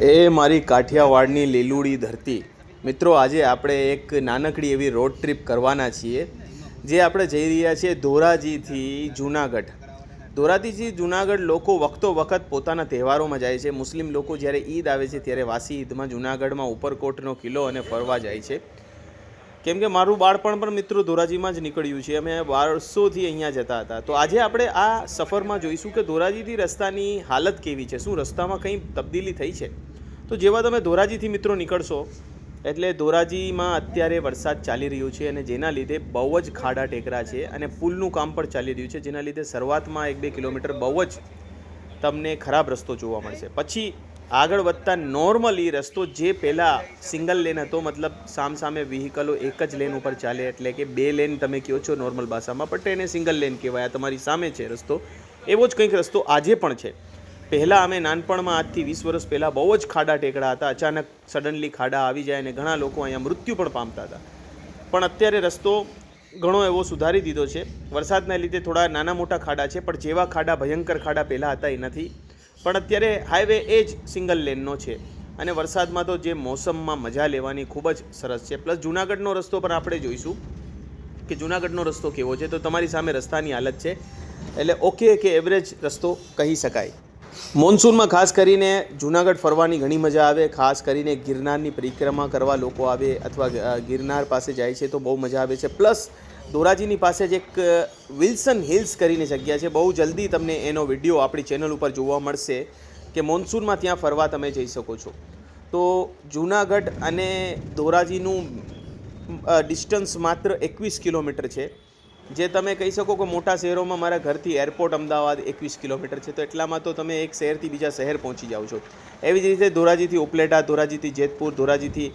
એ મારી કાઠિયાવાડની લીલુડી ધરતી. મિત્રો, આજે આપણે એક નાનકડી એવી રોડ ટ્રીપ કરવાના છીએ, જે આપણે જઈ રહ્યા છીએ ધોરાજીથી જુનાગઢ. ધોરાજીથી જુનાગઢ લોકો વખતો વખત પોતાના તહેવારોમાં જાય છે. મુસ્લિમ લોકો જ્યારે ઈદ આવે છે, ત્યારે વાસી ઈદમાં જુનાગઢમાં ઉપરકોટનો કિલ્લો અને ફરવા જાય છે. કેમ કે મારું બાળપણ પણ મિત્રો ધોરાજીમાં જ નીકળ્યું છે. અમે બારસોથી અહીંયા જતા હતા. તો આજે આપણે આ સફરમાં જોઈશું કે ધોરાજીથી રસ્તાની હાલત કેવી છે. શું રસ્તામાં કંઈ તબદીલી થઈ છે? તો જેવા તમે ધોરાજીથી મિત્રો નીકળશો, એટલે ધોરાજીમાં અત્યારે વરસાદ ચાલી રહ્યો છે અને જેના લીધે બહુ જ ખાડા ટેકરા છે અને પુલનું કામ પણ ચાલી રહ્યું છે. જેના લીધે શરૂઆતમાં એક બે કિલોમીટર બહુ જ તમને ખરાબ રસ્તો જોવા મળશે. પછી આગળ વધતા નોર્મલી રસ્તો જે પહેલાં સિંગલ લેન હતો, મતલબ સામસામે વ્હીકલો એક જ લેન ઉપર ચાલે, એટલે કે બે લેન તમે કહો છો નોર્મલ ભાષામાં બટ એને સિંગલ લેન કહેવાય. આ તમારી સામે છે રસ્તો. એવો જ કંઈક રસ્તો આજે પણ છે. પહેલાં અમે નાનપણમાં આજથી વીસ વર્ષ પહેલાં બહુ જ ખાડા ટેકડા હતા. અચાનક સડનલી ખાડા આવી જાય અને ઘણા લોકો અહીંયા મૃત્યુ પણ પામતા હતા. પણ અત્યારે રસ્તો ઘણો એવો સુધારી દીધો છે. વરસાદના લીધે થોડા નાના મોટા ખાડા છે, પણ જેવા ખાડા ભયંકર ખાડા પહેલાં હતા એ નથી પણ અત્યારે હાઈવે એ જ સિંગલ લેનનો છે. અને વરસાદમાં તો જે મોસમમાં મજા લેવાની ખૂબ જ સરસ છે. પ્લસ જુનાગઢનો રસ્તો પણ આપણે જોઈશું કે જુનાગઢનો રસ્તો કેવો છે. તો તમારી સામે રસ્તાની હાલત છે. એટલે ઓકે કે એવરેજ રસ્તો કહી શકાય. મોન્સૂનમાં ખાસ કરીને જુનાગઢ ફરવાની ઘણી મજા આવે. ખાસ કરીને ગિરનારની પરિક્રમા કરવા લોકો આવે અથવા ગિરનાર પાસે જાય છે તો બહુ મજા આવે છે. પ્લસ ધોરાજીની પાસે જ એક વિલ્સન હિલ્સ કરીને જગ્યા છે. બહુ જલ્દી તમને એનો વીડિયો આપણી ચેનલ ઉપર જોવા મળશે કે મોન્સૂનમાં ત્યાં ફરવા તમે જઈ શકો છો. તો જુનાગઢ અને ધોરાજીનું ડિસ્ટન્સ માત્ર એકવીસ કિલોમીટર છે. જે તમે કહી શકો કે મોટા શહેરોમાં મારા ઘરથી એરપોર્ટ અમદાવાદ એકવીસ કિલોમીટર છે. તો એટલામાં તો તમે એક શહેરથી બીજા શહેર પહોંચી જાઓ છો. એવી જ રીતે ધોરાજીથી ઉપલેટા ધોરાજીથી જેતપુર ધોરાજીથી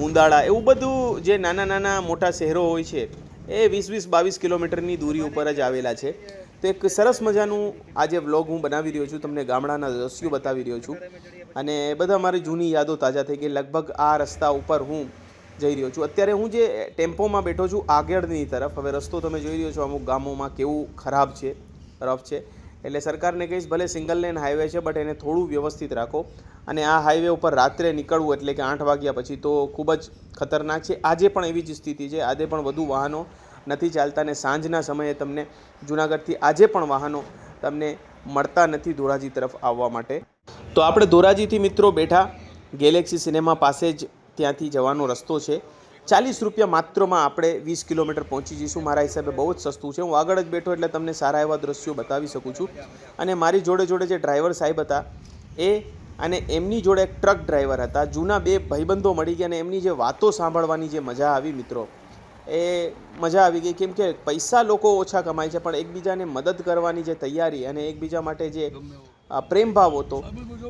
ગુંદાળા એવું બધું જે નાના નાના મોટા શહેરો હોય છે એ વીસ વીસ બાવીસ કિલોમીટરની દૂરી ઉપર જ આવેલા છે. તો એક સરસ મજાનું આજે વ્લોગ હું બનાવી રહ્યો છું, તમને ગામડાના દ્રશ્યો બતાવી રહ્યો છું. અને બધા મારી જૂની યાદો તાજા થઈ ગઈ. લગભગ આ રસ્તા ઉપર હું જઈ રહ્યો છું. અત્યારે હું જે ટેમ્પોમાં બેઠો છું, આગળની તરફ. હવે રસ્તો તમે જોઈ રહ્યો છો, અમુક ગામોમાં કેવું ખરાબ છે, રફ છે. એટલે સરકારને કહીશ, ભલે સિંગલ લેન હાઈવે છે, બટ એને થોડું વ્યવસ્થિત રાખો. અને આ હાઈવે ઉપર રાત્રે નીકળવું એટલે કે આઠ વાગ્યા પછી તો ખૂબ જ ખતરનાક છે. આજે પણ એવી જ સ્થિતિ છે. આજે પણ વધુ વાહનો નથી ચાલતા અને સાંજના સમયે તમને જુનાગઢથી આજે પણ વાહનો તમને મળતા નથી ધોરાજી તરફ આવવા માટે. તો આપણે ધોરાજીથી મિત્રો બેઠા ગેલેક્સી સિનેમા પાસે જ ત્યાંથી જવાનો રસ્તો છે. ચાલીસ રૂપિયા માત્રમાં આપણે વીસ કિલોમીટર પહોંચી જઈશું. મારા હિસાબે બહુ જ સસ્તું છે. હું આગળ જ બેઠો એટલે તમને સારા એવા દ્રશ્યો બતાવી શકું છું. અને મારી જોડે જોડે જે ડ્રાઈવર સાહેબ હતા, એ અને એમની જોડે એક ટ્રક ડ્રાઈવર હતા. જૂના બે ભાઈબંધો મળી ગયા અને એમની જે વાતો સાંભળવાની જે મજા આવી મિત્રો. એ મજા આવી ગઈ. કેમ કે પૈસા લોકો ઓછા કમાય છે, પણ એકબીજાને મદદ કરવાની જે તૈયારી અને એકબીજા માટે જે પ્રેમભાવ હતો,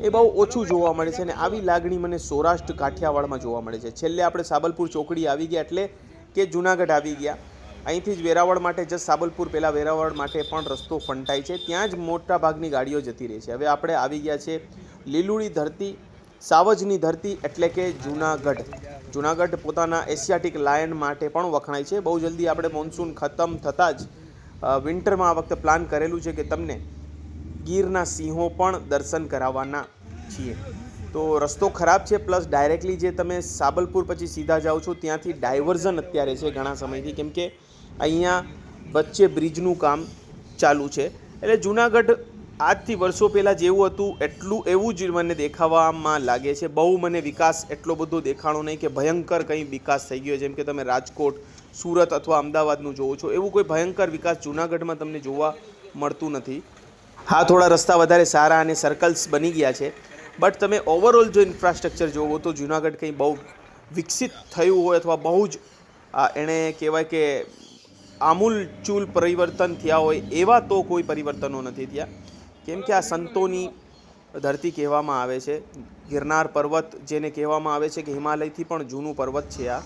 એ બહુ ઓછું જોવા મળે છે અને આવી લાગણી મને સૌરાષ્ટ્ર કાઠિયાવાડમાં જોવા મળે છે. છેલ્લે આપણે સાબલપુર ચોકડી આવી ગયા એટલે કે જુનાગઢ આવી ગયા. અહીંથી જ વેરાવળ માટે જ સાબલપુર પહેલાં વેરાવળ માટે પણ રસ્તો ફંટાય છે. ત્યાં જ મોટા ભાગની ગાડીઓ જતી રહી છે. હવે આપણે આવી ગયા છે લીલુડી ધરતી સાવજની ધરતી એટલે કે જુનાગઢ. જુનાગઢ પોતાના એશિયાટિક લાયન માટે પણ વખણાય છે. બહુ જલ્દી આપણે મોન્સૂન ખતમ થતાં જ વિન્ટરમાં આ વખતે પ્લાન કરેલું છે કે તમને ગીરના સિંહો પણ દર્શન કરાવવાના છીએ. તો રસ્તો ખરાબ છે, પ્લસ ડાયરેક્ટલી જે તમે સાબલપુર પછી સીધા જાઓ છો, ત્યાંથી ડાયવર્ઝન અત્યારે છે ઘણા સમયથી, કેમ કે અહીંયા વચ્ચે બ્રિજનું કામ ચાલુ છે. એટલે જુનાગઢ આજથી વર્ષો પહેલાં જેવું હતું, એટલું એવું જ મને દેખાવામાં લાગે છે. બહુ મને વિકાસ એટલો બધો દેખાણો નહીં કે ભયંકર કંઈ વિકાસ થઈ ગયો. જેમ કે તમે રાજકોટ, સુરત અથવા અમદાવાદનું જોવો છો, એવું કોઈ ભયંકર વિકાસ જુનાગઢમાં તમને જોવા મળતું નથી. હા, થોડા રસ્તા વધારે સારા અને સર્કલ્સ બની ગયા છે. બટ તમે ઓવરઓલ જો ઇન્ફ્રાસ્ટ્રક્ચર જોવો તો જુનાગઢ કંઈ બહુ વિકસિત થયું હોય અથવા બહુ જ એણે કહેવાય કે આમૂલચૂલ પરિવર્તન થયા હોય એવા તો કોઈ પરિવર્તનો નથી થયા. કેમ કે આ સંતોની ધરતી કહેવામાં આવે છે. ગિરનાર પર્વત જેને કહેવામાં આવે છે કે હિમાલયથી પણ જૂનું પર્વત છે આ.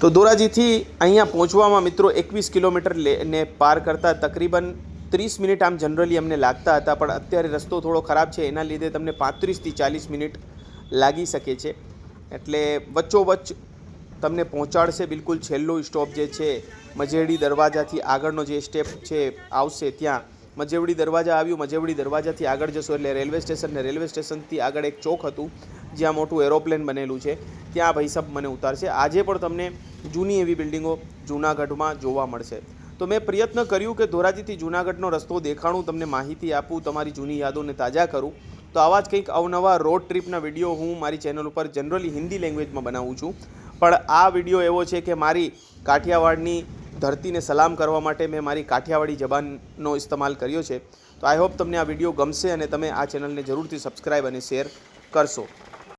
તો ધોરાજીથી અહીંયા પહોંચવામાં મિત્રો એકવીસ કિલોમીટર ને પાર કરતાં તકરીબન ત્રીસ મિનિટ આમ જનરલી અમને લાગતા હતા, પણ અત્યારે રસ્તો થોડો ખરાબ છે, એના લીધે તમને પાંત્રીસથી ચાલીસ મિનિટ લાગી શકે છે. એટલે વચ્ચોવચ્ચ તમને પહોંચાડશે બિલકુલ છેલ્લો સ્ટોપ જે છે, મજેડી દરવાજાથી આગળનો જે સ્ટેપ છે, આવશે ત્યાં. મજેવડી દરવાજા આવ્યું. મજેવડી દરવાજાથી આગળ જશો એટલે રેલવે સ્ટેશન ને રેલવે સ્ટેશનથી આગળ એક ચોક હતું, જ્યાં મોટું એરોપ્લેન બનેલું છે. ત્યાં ભાઈ સાહેબ મને ઉતારશે. આજે પણ તમને જૂની એવી બિલ્ડિંગો જૂનાગઢમાં જોવા મળશે. તો મેં પ્રયત્ન કર્યું કે ધોરાજીથી જૂનાગઢનો રસ્તો દેખાણું તમને માહિતી આપું, તમારી જૂની યાદોને તાજા કરું. તો આવા જ કંઈક અવનવા રોડ ટ્રીપના વીડિયો હું મારી ચેનલ ઉપર જનરલી હિન્દી લેંગ્વેજમાં બનાવું છું. પણ આ વીડિયો એવો છે કે મારી કાઠિયાવાડની ધરતીને સલામ કરવા માટે મેં મારી કાઠિયાવાડી જબાનનો ઇસ્તેમાલ કર્યો છે. તો આઈ હોપ તમને આ વીડિયો ગમશે અને તમે આ ચેનલને જરૂરથી સબસ્ક્રાઈબ અને શેર કરશો.